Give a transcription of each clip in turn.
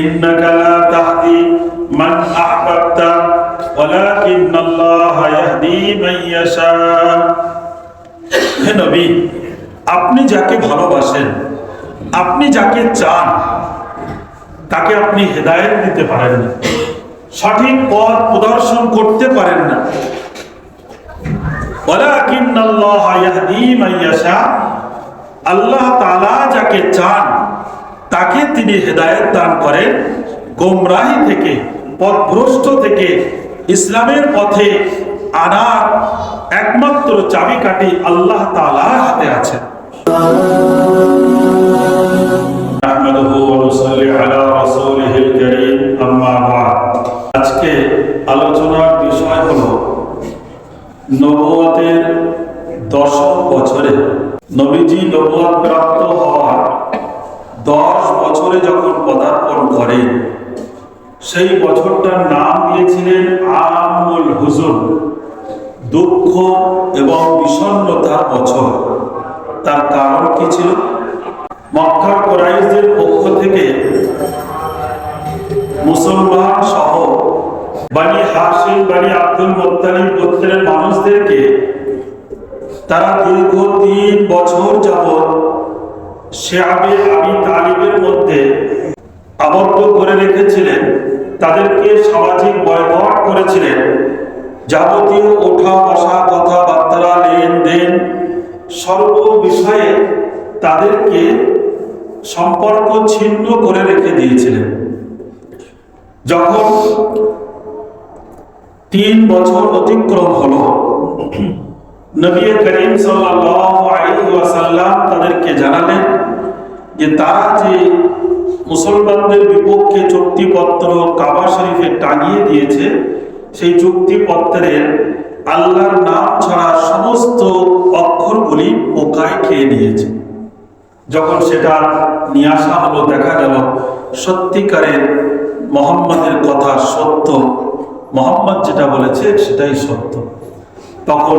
ইন্নাকা লা তাহদি মান আহবাবতা ওয়ালাকিন আল্লাহ ইয়াহদি মান ইয়াশা। হে নবী, আপনি যাকে ভালোবাসেন, আপনি যাকে চান, তাকে আপনি হেদায়েত দিতে পারেন না। সঠিক পথ প্রদর্শন করতে পারেন না। আল্লাহ তাআলা যাকে চান তাকে তিনি হেদায়ত দান করেন। গোমরাহি থেকে, পথভ্রষ্ট থেকে, ইসলামের পথে আনার একমাত্র চাবিকাঠি আল্লাহ তালার হাতে আছেন আজকে আলোচনার বিষয় হল নবুয়াতের দশম বছরে নবীজি নবুয়াত প্রাপ্ত হওয়ার দশ বছরে যখন পদার্পণ করেন, সেই বছরটার নাম দিয়েছিলেন আমুল হুজুন দুঃখ এবং বিষণ্ণতার বছর। তার কারণ কি ছিল? মক্কার কোরাইশদের পক্ষ থেকে মুসলমান সহ বানি হাসিম বানি আব্দুল মোত্তালিব গোত্রের মানুষদেরকে তারা দীর্ঘ তিন বছর যাবৎ শেয়াবে আবি তালিবের মধ্যে আবদ্ধ করে রেখেছিলেন। তাদেরকে সামাজিক বয়কট করেছিলেন। যাবতীয় ওঠা কথাবার্তা, লেনদেন বিষয়ে তাদেরকে সম্পর্ক ছিন্ন করে রেখে দিয়েছিলেন। যখন তিন বছর অতিক্রম হলো, নবী করিম ওয়াসাল্লাম তাদেরকে জানালেন যে তারা যে মুসলমানদের বিপক্ষে চুক্তিপত্র কাবা শরীফে টাঙিয়ে দিয়েছে, সেই চুক্তিপত্রের আল্লাহর নাম ছাড়া সমস্ত অক্ষরগুলি পোকায় খেয়ে নিয়েছে। যখন সেটা নিয়ে আসা হলো, দেখা গেল সত্যিকারের মোহাম্মদের কথা সত্য। মোহাম্মদ যেটা বলেছে সেটাই সত্য। তখন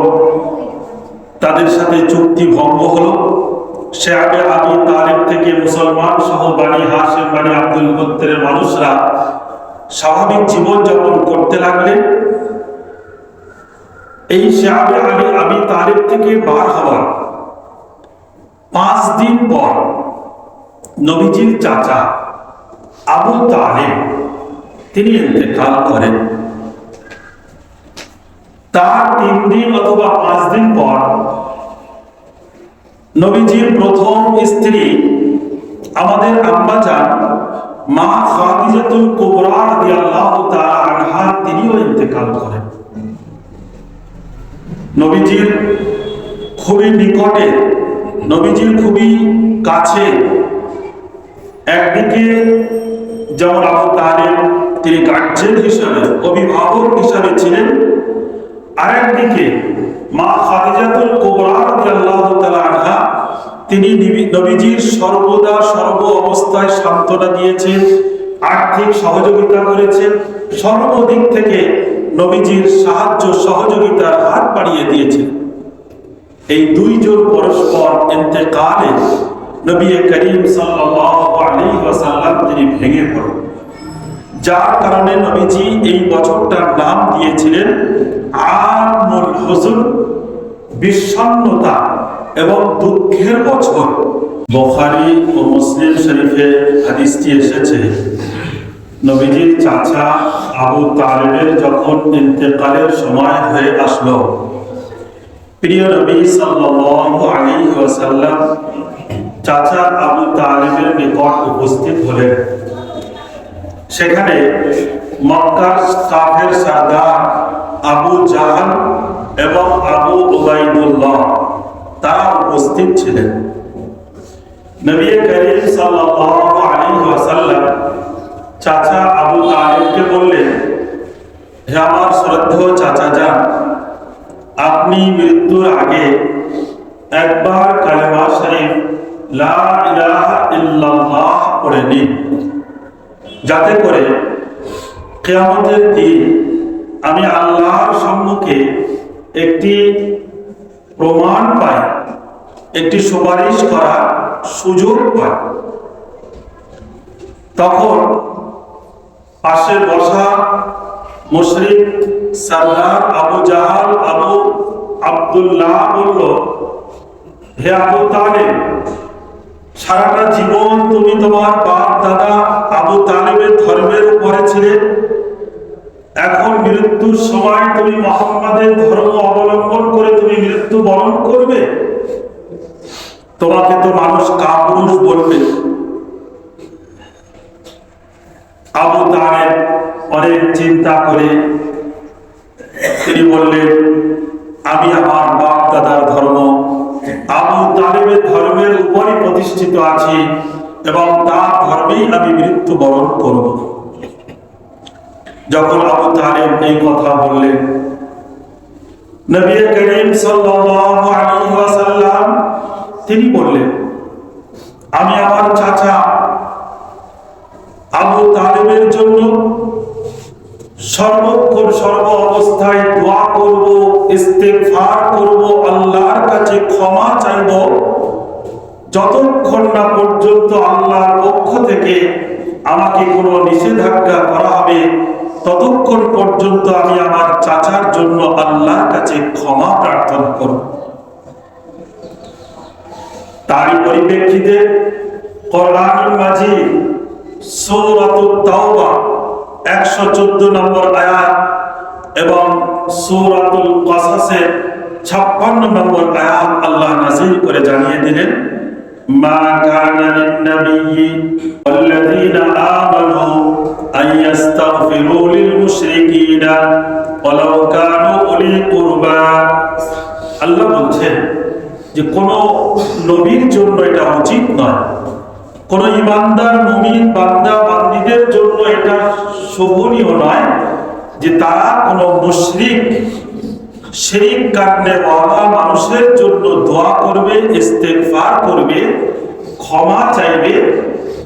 তাদের সাথে চুক্তি ভঙ্গ হলো। সে আগে আবি থেকে মুসলমান সহ বাণী হাসিম বাণী আব্দুল গোত্রের মানুষরা স্বাভাবিক জীবন যাপন করতে লাগলেন। এই শেয়াবে আলী আবি তারিখ থেকে বার হওয়ার পাঁচ দিন পর নবীজির চাচা আবু তালেব, তিনি ইন্তেকাল করেন। তার তিন দিন অথবা পাঁচ দিন পর নবীজির প্রথম স্ত্রী, আমাদের আম্মা যান মা খাদিজাতুল কুবরা রাদিয়াল্লাহু তাআলা আনহা, তিনিও ইন্তেকাল করেন। নবীজির খুবই নিকটে, নবীজির খুবই কাছে, একদিকে যেমন আবু তালেব, তিনি গার্জেন হিসাবে, অভিভাবক হিসাবে ছিলেন, আরেকদিকে মা খাদিজাতুল কুবরা রাদিয়াল্লাহু তাআলা আনহা তিনি নিবি- নবীজির সর্বদা সর্ব অবস্থায় সান্ত্বনা দিয়েছেন, আর্থিক সহযোগিতা করেছেন, সর্বদিক থেকে নবীজির সাহায্য সহযোগিতার হাত বাড়িয়ে দিয়েছেন। এই দুইজন পরস্পর ইন্তেকালে নবী করিম ওয়াসাল্লাম তিনি ভেঙে পড়েন। যার কারণে নবীজি এই বছরটার নাম দিয়েছিলেন আমুল হুজুন বিষণ্ণতা। এবং দুঃখের বছর বুখারী ও মুসলিম শরীফে হাদিসটি এসেছে। নবীজির চাচা আবু তালেবের যখন ইন্তেকালের সময় হয়ে আসলো, প্রিয় নবী সাল্লাল্লাহু আলাইহি ওয়াসাল্লাম চাচা আবু তালেবের নিকট উপস্থিত হলেন। সেখানে মক্কার কাফের সর্দার আবু জাহাল এবং আবু উবাইদুল্লাহ তারা উপস্থিত ছিলেন। চাচা আবু তালেবকে বললেন আমার শ্রদ্ধেয় চাচা যান আপনি মৃত্যুর আগে একবার কালেমা শরীফ লা ইলাহা নিন। যাতে করে কেয়ামতের দিন আমি আল্লাহর সম্মুখে একটি প্রমাণ পায়, একটি সুপারিশ করার সুযোগ পায়। তখন পাশে বসা মুশরিক সরদার আবু জাহাল আবু আব্দুল্লাহ বলল, হে আবু তালেব, সারাটা জীবন তুমি তোমার বাপ দাদা আবু তালেবের ধর্মের উপরে ছিলে। এখন মৃত্যুর সময় তুমি মোহাম্মদের ধর্ম অবলম্বন করে তুমি মৃত্যু বরণ করবে? তোমাকে তো মানুষ কাপুরুষ বলবে। আবু তালেব অনেক চিন্তা করে তিনি বললেন, আমি আমার বাপ দাদার ধর্ম, আবু তালেবের ধর্মের উপরই প্রতিষ্ঠিত আছি এবং তার ধর্মেই আমি মৃত্যুবরণ করব। যখন আবু তালেব এই কথা বললেন, নবী করিম ওয়াসাল্লাম তিনি বললেন, আমি আমার চাচা আবু তালেবের জন্য সর্বক্ষণ সর্ব অবস্থায় দোয়া করব, ইস্তেগফার করব, আল্লাহর কাছে ক্ষমা চাইব, যতক্ষণ না পর্যন্ত আল্লাহর পক্ষ থেকে আমাকে কোনো নিষেধাজ্ঞা করা হবে ততক্ষণ পর্যন্ত আমি আমার চাচার জন্য আল্লাহর কাছে ক্ষমা প্রার্থনা করব। তারই পরিপ্রেক্ষিতে কোরআনুল মাজিদ সূরাতুত তাওবা একশো চোদ্দ নম্বর আয়াত এবং সূরাতুল কসাসের ছাপ্পান্ন নম্বর আয়াত আল্লাহ নাজিল করে জানিয়ে দিলেন, মা কানা লিন-নাবিয়্যি ওয়াল্লাযীনা আমানু আন ইস্তাগফিরু লিল-মুশরিকিনা ওয়ালাউ কানু উলি কুরবা আল্লাহ বলছেন যে কোন নবীর জন্য এটা উচিত নয়। কোন ইমানদার মুমিন, বান্দা, বান্দীদের জন্য এটা শোভনীয় নয় যে তারা কোন মুশরিক, শিরিক কাটনে ওয়ালা মানুষের জন্য দোয়া করবে, ইস্তেগফার করবে, ক্ষমা চাইবে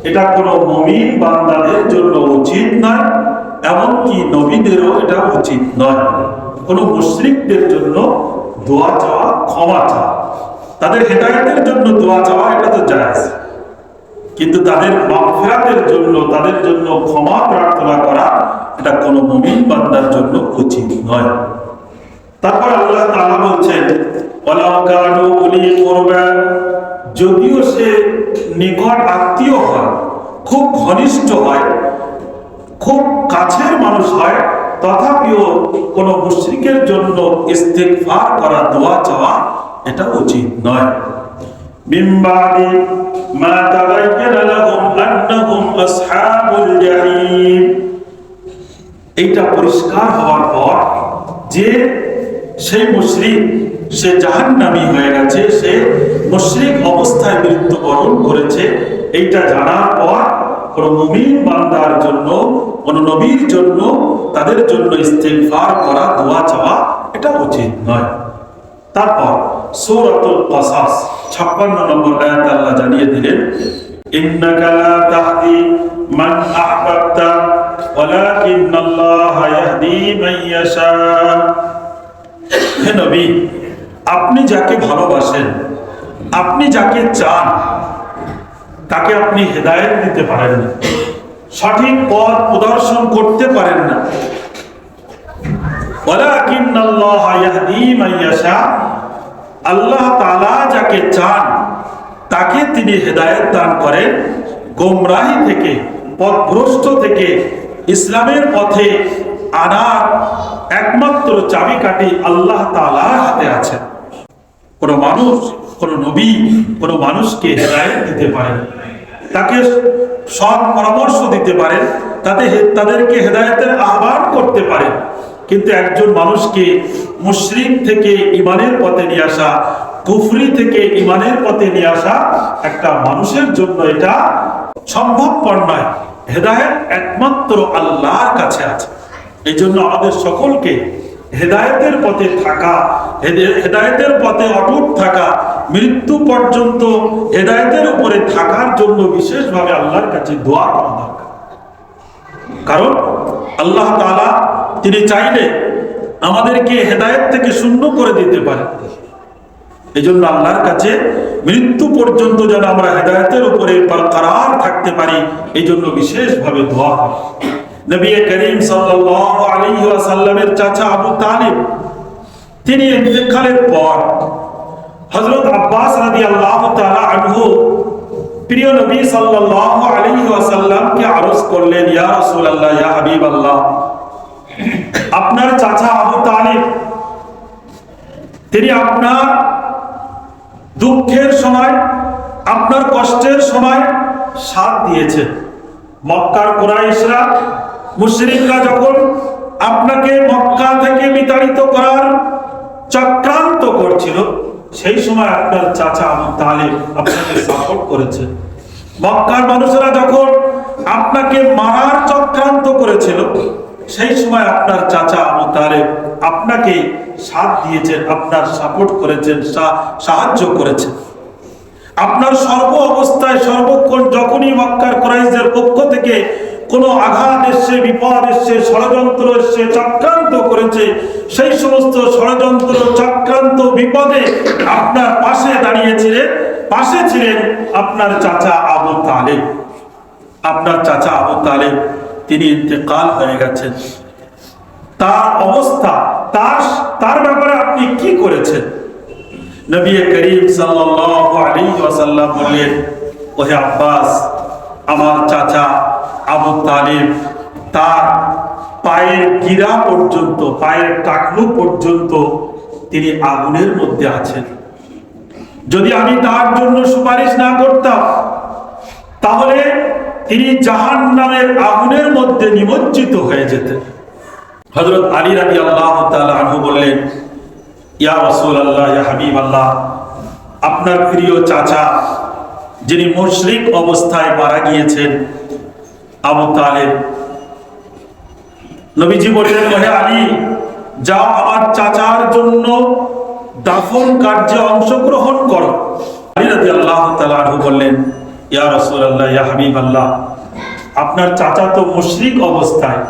এটা কোন মুমিন বান্দাদের জন্য উচিত নয়, এমনকি নবীদেরও এটা উচিত নয়। কোন মুশরিকদের জন্য দোয়া চাওয়া, ক্ষমা চাওয়া। তাদের হেদায়েতের জন্য দোয়া চাওয়া, এটা তো জায়েজ। কিন্তু তাদের মাগফিরাতের জন্য, তাদের জন্য ক্ষমা প্রার্থনা করা, এটা কোন মুমিন বান্দার জন্য উচিত নয়। তারপর আল্লাহ তাআলা বলছেন, ওয়ালাউ কানু উলি কুরবা যদিও সে নিকট আত্মীয় হয়, খুব ঘনিষ্ঠ হয়, খুব কাছের মানুষ হয়, তথাপিও কোনো মুশ্রিকের জন্য ইস্তেকফার করা, দোয়া চাওয়া এটা উচিত নয়। বিম্বাদি মা তাবায়্যানা আন্নাহুম আসহাবুল জাহিম। এইটা পরিষ্কার হওয়ার পর যে সেই মুশরিক সে জাহান্নামী হয়ে গেছে, সে মুশরিক অবস্থায় মৃত্যুবরণ করেছে। এইটা জানার পর কোন মুমিন বান্দার জন্য, কোন নবীর জন্য, তাদের জন্য ইস্তেগফার করা, দোয়া চাওয়া এটা উচিত নয়। তারপর সূরাতুল কসাস 56 নম্বর আয়াত আল্লাহ জানিয়ে দিলেন, ইন্নাকা লা তাহদি মান আহবাবতা, ওয়ালাকিন্নাল্লাহা ইয়াহদি মান ইয়াশা। হে নবী আপনি যাকে ভালোবাসেন, আপনি যাকে চান, তাকে আপনি হেদায়েত দিতে পারেন না। সঠিক পথ প্রদর্শন করতে পারেন না। আল্লাহ তাআলা যাকে চান, তাকে তিনি হেদায়েত দান করেন। গোমরাহি থেকে, পথভ্রষ্ট থেকে, ইসলামের পথে আনার একমাত্র চাবিকাঠি আল্লাহ তাআলার হাতে আছে। কোন মানুষ, কোন নবী, কোন মানুষকে হেদায়েত দিতে পারেন। তাকে সৎ পরামর্শ দিতে পারেন, তাতে তাদেরকে হেদায়েতের আহ্বান করতে পারেন। কিন্তু একজন মানুষকে মুশরিক থেকে ইমানের পথে নিয়ে আসা, কুফরি থেকে ইমানের পথে নিয়ে আসা একটা মানুষের জন্য এটা সম্ভবপর নয়। হেদায়েত একমাত্র আল্লাহর কাছে আছে। এই জন্য আমাদের সকলকে হেদায়েতের পথে থাকা হেদায়েতের পথে অটুট থাকা, মৃত্যু পর্যন্ত হেদায়েতের উপরে থাকার জন্য বিশেষভাবে আল্লাহর কাছে দোয়া করা দরকার। কারণ আল্লাহ তাআলা তিনি চাইলে আমাদেরকে হেদায়েত থেকে শূন্য করে দিতে পারে এই জন্য আল্লাহর কাছে মৃত্যু পর্যন্ত যেন আমরা হেদায়েতের উপরে বরকরার থাকতে পারি এই জন্য বিশেষভাবে দোয়া নবী করিম সাল্লাল্লাহু আলাইহি ওয়াসাল্লামের চাচা আবু তালিব তিনি ইন্তেকালের পর হযরত আব্বাস রাদিয়াল্লাহু তাআলা আনহু প্রিয় নবী সাল্লাল্লাহু আলাইহি ওয়াসাল্লামকে আরজ করলেন, ইয়া রাসূলুল্লাহ, ইয়া হাবিবাল্লাহ, আপনার চাচা আবু তালিব, তিনি আপনার দুঃখের সময়, আপনার কষ্টের সময় সাথ দিয়েছে মক্কার কোরাইশরা, মুশরিকরা যখন আপনাকে মক্কা থেকে বিতাড়িত করার চক্রান্ত করছিল। সেই সময় আপনার চাচা আবু তালেব আপনাকে সাপোর্ট করেছে। মক্কার মানুষেরা যখন আপনাকে মারার চক্রান্ত করেছিল, সেই সময় আপনার চাচা আবু তালেব আপনাকে সাথ দিয়েছেন, আপনার সাপোর্ট করেছেন সাহায্য করেছেন। আপনার সর্ব অবস্থায়, সর্বক্ষণ যখনই মক্কার ক্রাইসদের পক্ষ থেকে কোনো আঘাত এসছে, বিপদ এসছে, ষড়যন্ত্র এসছে, চক্রান্ত করেছে, সেই সমস্ত ষড়যন্ত্র, চক্রান্ত, বিপদে আপনার পাশে দাঁড়িয়েছিলেন, পাশে ছিলেন আপনার চাচা আবু তালেব। আপনার চাচা আবু তালেব, তিনি ইন্তেকাল হয়ে গেছেন। তার অবস্থা, তার তার ব্যাপারে আপনি কি করেছেন? নবী করিম ওয়াসাল্লাম বললেন, ওহে আব্বাস, আমার চাচা আবু তালিব, তার পায়ের গিরা পর্যন্ত, পায়ের টাকলু পর্যন্ত তিনি আগুনের মধ্যে আছেন। যদি আমি তার জন্য সুপারিশ না করতাম, তাহলে তিনি জাহান নামের আগুনের মধ্যে নিমজ্জিত হয়ে যেতেন। হজরত আলী রাজি আল্লাহ আনহু বললেন ইয়া রসুল আল্লাহ হাবিব আল্লাহ আপনার প্রিয় চাচা যিনি মুশরিক অবস্থায় মারা গিয়েছেন, আবু তালেব। নবীজি বললেন, ওহে আলী, যাও আমার চাচার জন্য দাফন কার্যে অংশগ্রহণ করো। আল্লাহ তালু বললেন, ইয়া রসুল আল্লাহ ইয়া হাবিব আল্লাহ আপনার চাচা তো মুশরিক অবস্থায়,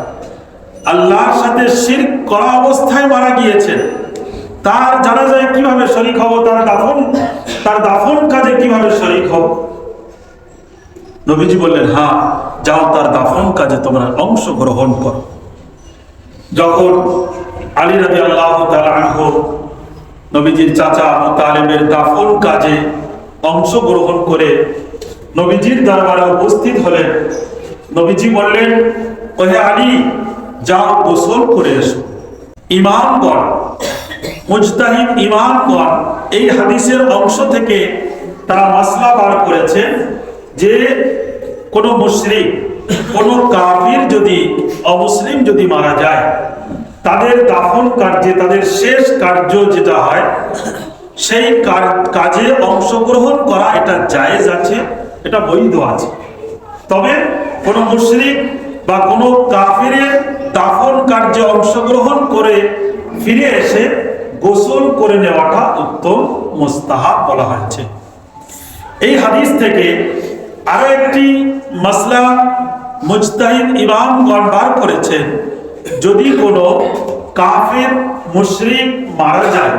আল্লাহর সাথে শির করা অবস্থায় মারা গিয়েছেন। তার জানা যায় কীভাবে শরিক হব, তার দাফন তার দাফন কাজে কীভাবে শরিক হব? নবীজি বললেন হ্যাঁ যাও তার দাফন কাজে তোমরা অংশগ্রহণ করো। যখন আলী রাজি আল্লাহ নবীজির চাচা আবু তালেবের দাফন কাজে অংশগ্রহণ করে নবীজির দরবারে উপস্থিত হলেন, নবীজি বললেন, ওহে আলী, যাও গোসল করে এসো। ইমামগণ মুজতাহিদ ইমামগণ এই হাদিসের অংশ থেকে তারা মাসলা বার করেছে যে কোন মুশরিক, কোন কাফির যদি অমুসলিম যদি মারা যায়, তাদের দাফন কার্যে, তাদের শেষ কার্য যেটা হয়, সেই কাজে অংশগ্রহণ করা এটা জায়েজ আছে, এটা বৈধ আছে। তবে কোন মুশরিক বা কোনো কাফিরের দাফন কার্যে অংশগ্রহণ করে ফিরে এসে গোসল করে নেওয়াটা উত্তম মোস্তাহাব বলা হয়েছে। এই হাদিস থেকে আরও একটি মাসলা মুজতাহিদ ইমাম বার করেছেন যদি কোনো কাফের মুশরিক মারা যায়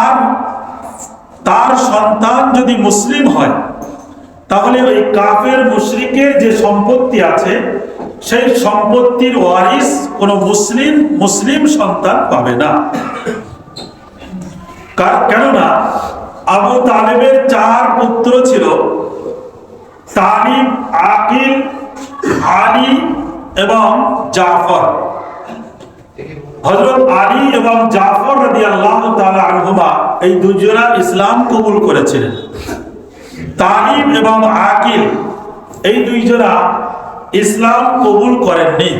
আর তার সন্তান যদি মুসলিম হয়, তাহলে ওই কাফের মুশরিকের যে সম্পত্তি আছে সেই সম্পত্তির ওয়ারিস কোন মুসলিম মুসলিম সন্তান পাবে না। কেননা আবু তালেবের চার পুত্র ছিল, তালিব, আকিল, আলী এবং জাফর। হজরত আলী এবং জাফর রাদি আল্লাহ আনহুমা এই দুজনা ইসলাম কবুল করেছিলেন। তালিম এবং আকিল এই দুইজনা ইসলাম কবুল করেননি।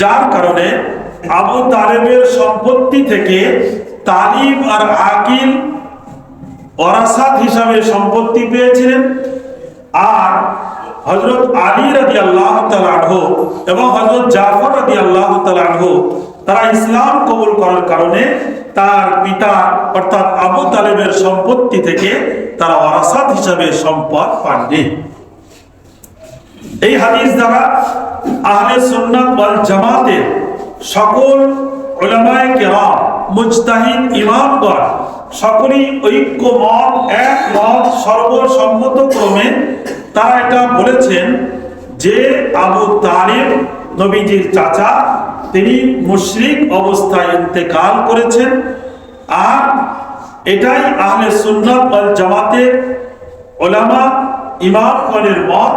যার কারণে আবু তালেবের সম্পত্তি থেকে তালিম আর আকিল ওরাসাত হিসাবে সম্পত্তি পেয়েছিলেন। আর হজরত আলী রাজি আল্লাহ তালাহ এবং হজরত জাফর রাজি আল্লাহ তালাহ তারা ইসলাম কবুল করার কারণে তার পিতা অর্থাৎ আবু তালেবের সম্পত্তি থেকে তারা ওরাসাত হিসাবে সম্পদ পাননি। এই হাদিস দ্বারা আহলে সুন্নাত ওয়াল জামাতের সকল উলামায়ে কেরাম, মুজতাহিদ, ইমামগণ সকলেই ঐক্য মত এক মত সর্বসম্মত ক্রমে তারা এটা বলেছেন যে আবু তালিব নবীজির চাচা, তিনি মুশরিক অবস্থায় ইন্তেকাল করেছেন। আর এটাই আহলে সুন্নাত ওয়াল জামাতের ওলামা ইমামগণের মত।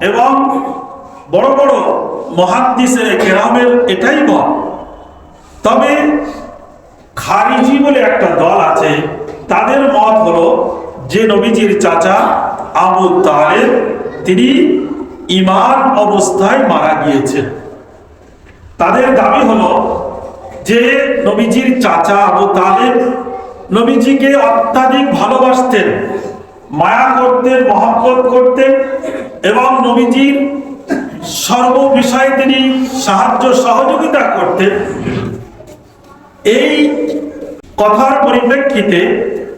এবং বড় বড় মহাদ্দিসের কেরামের এটাই মত। তবে খারিজি বলে একটা দল আছে, তাদের মত হলো যে নবীজির চাচা আবু তালেব, তিনি ইমান অবস্থায় মারা গিয়েছেন। তাদের দাবি হলো যে নবীজির চাচা আবু তালেব নবীজিকে অত্যাধিক ভালোবাসতেন, মায়া করতেন, মহব্বত করতেন এবং নবীজির সর্ব বিষয়ে তিনি সাহায্য সহযোগিতা করতেন। এই কথার পরিপ্রেক্ষিতে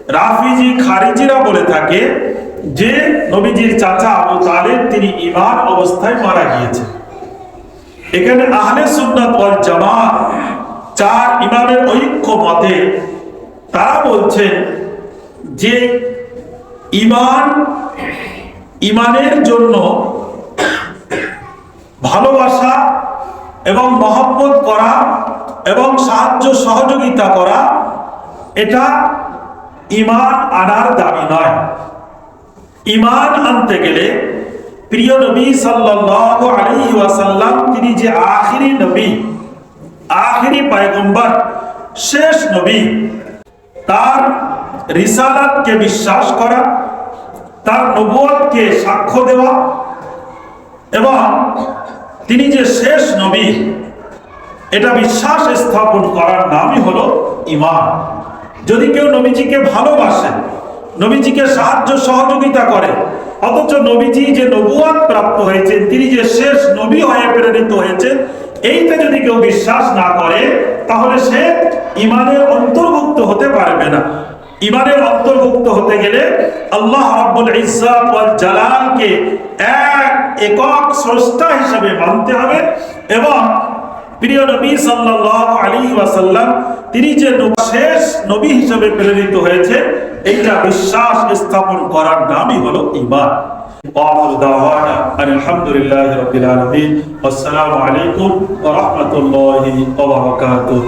রাফিজি খারিজিরা বলে থাকে যে, নবীজির চাচা আবু তালেব তিনি ইমান অবস্থায় মারা গিয়েছে এখানে আহলে সুন্নাত ওয়াল জামাত চার ইমামের ঐক্য মতে তারা বলছেন যে ইমান ইমানের জন্য ভালোবাসা এবং মহব্বত করা এবং সাহায্য সহযোগিতা করা, এটা ইমান আনার দাবি নয়। ইমান আনতে গেলে প্রিয় নবী সাল্লাল্লাহু আলাইহি ওয়াসাল্লাম, তিনি যে আখিরি নবী, আখিরি পয়গম্বর, শেষ নবী, তার রিসালাতকে বিশ্বাস করা তার নবুয়তকে সাক্ষ্য দেওয়া এবং তিনি যে শেষ নবী, এটা বিশ্বাস স্থাপন করার নামই হলো ইমান যদি কেউ নবীজিকে ভালোবাসে, নবীজিকে সাহায্য সহযোগিতা করে, অথচ নবীজি যে নবুয়াত প্রাপ্ত হয়েছেন, তিনি যে শেষ নবী হয়ে প্রেরিত হয়েছেন এইটা যদি কেউ বিশ্বাস না করে, তাহলে সে ইমানের অন্তর্ভুক্ত হতে পারবে না। ইমানের অন্তর্ভুক্ত হতে গেলে আল্লাহ রাব্বুল ইজ্জাত ওয়াল জালালকে এক একক স্রষ্টা হিসেবে মানতে হবে এবং প্রিয় নবী সাল্লাল্লাহু আলাইহি ওয়াসাল্লাম তিনি যে নব- শেষ নবী হিসেবে প্রেরিত হয়েছে এইটা বিশ্বাস স্থাপন করার নামই হলো ঈমান وآخر دعوانا أن الحمد لله رب العالمين والسلام عليكم ورحمة الله وبركاته